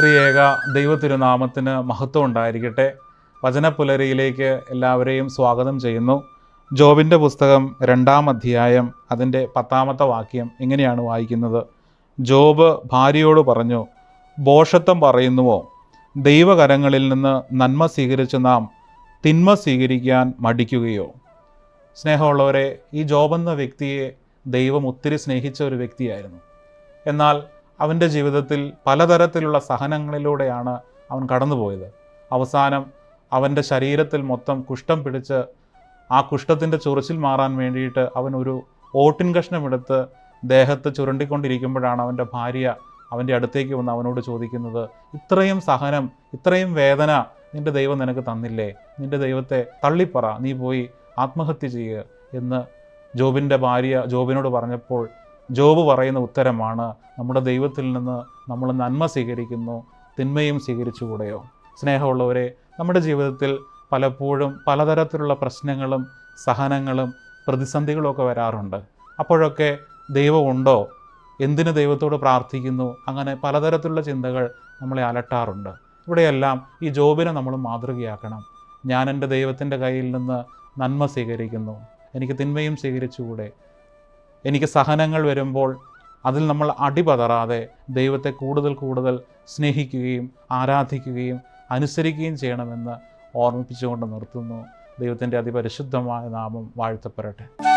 ത്രിയേക ദൈവത്തിരുനാമത്തിന് മഹത്വം ഉണ്ടായിരിക്കട്ടെ. വചനപ്പുലരിയിലേക്ക് എല്ലാവരെയും സ്വാഗതം ചെയ്യുന്നു. ജോബിന്റെ പുസ്തകം രണ്ടാം അധ്യായം അതിന്റെ പത്താമത്തെ വാക്യം ഇങ്ങനെയാണ് വായിക്കുന്നത്. ജോബ് ഭാര്യയോട് പറഞ്ഞു ബോഷത്വം പറയുന്നുവോ? ദൈവകരങ്ങളിൽ നിന്ന് നന്മ സ്വീകരിച്ച് നാം തിന്മ സ്വീകരിക്കാൻ മടിക്കുകയോ? സ്നേഹമുള്ളവരെ ഈ ജോബെന്ന വ്യക്തിയെ ദൈവം ഒത്തിരി സ്നേഹിച്ച ഒരു വ്യക്തിയായിരുന്നു. എന്നാൽ അവന്റെ ജീവിതത്തിൽ പലതരത്തിലുള്ള സഹനങ്ങളിലൂടെയാണ് അവൻ കടന്നുപോയത്. അവസാനം അവന്റെ ശരീരത്തിൽ മൊത്തം കുഷ്ഠം പിടിച്ച് ആ കുഷ്ഠത്തിന്റെ ചൊറിച്ചിൽ മാറാൻ വേണ്ടിയിട്ട് അവൻ ഒരു ഓട്ടിൻ കഷ്ണമെടുത്ത് ദേഹത്ത് ചുരണ്ടിക്കൊണ്ടിരിക്കുമ്പോഴാണ് അവന്റെ ഭാര്യ അവന്റെ അടുത്തേക്ക് വന്ന് അവനോട് ചോദിക്കുന്നത് ഇത്രയും സഹനം ഇത്രയും വേദന നിന്റെ ദൈവം നിനക്ക് തന്നില്ലേ? നിന്റെ ദൈവത്തെ തള്ളിപ്പറ. നീ പോയി ആത്മഹത്യ ചെയ്യുക എന്ന് ജോബിന്റെ ഭാര്യ ജോബിനോട് പറഞ്ഞപ്പോൾ ജോബ് പറയുന്ന ഉത്തരമാണ് നമ്മുടെ ദൈവത്തിൽ നിന്ന് നമ്മൾ നന്മ സ്വീകരിക്കുന്നു തിന്മയും സ്വീകരിച്ചുകൂടെയോ സ്നേഹമുള്ളവരെ നമ്മുടെ ജീവിതത്തിൽ പലപ്പോഴും പലതരത്തിലുള്ള പ്രശ്നങ്ങളും സഹനങ്ങളും പ്രതിസന്ധികളൊക്കെ വരാറുണ്ട്. അപ്പോഴൊക്കെ ദൈവമുണ്ടോ എന്തിന് ദൈവത്തോട് പ്രാർത്ഥിക്കുന്നു? അങ്ങനെ പലതരത്തിലുള്ള ചിന്തകൾ നമ്മളെ അലട്ടാറുണ്ട്. ഇവിടെയെല്ലാം ഈ ജോബിനെ നമ്മൾ മാതൃകയാക്കണം. ഞാൻ എന്റെ ദൈവത്തിന്റെ കയ്യിൽ നിന്ന് നന്മ സ്വീകരിക്കുന്നു. എനിക്ക് തിന്മയും സ്വീകരിച്ചുകൂടെ എനിക്ക് സഹനങ്ങൾ വരുമ്പോൾ അതിൽ നമ്മൾ അടിപതറാതെ ദൈവത്തെ കൂടുതൽ കൂടുതൽ സ്നേഹിക്കുകയും ആരാധിക്കുകയും അനുസരിക്കുകയും ചെയ്യണമെന്ന് ഓർമ്മിപ്പിച്ചുകൊണ്ട് നിർത്തുന്നു. ദൈവത്തിന്റെ അതിപരിശുദ്ധമായ നാമം വാഴ്ത്തപ്പെടട്ടെ.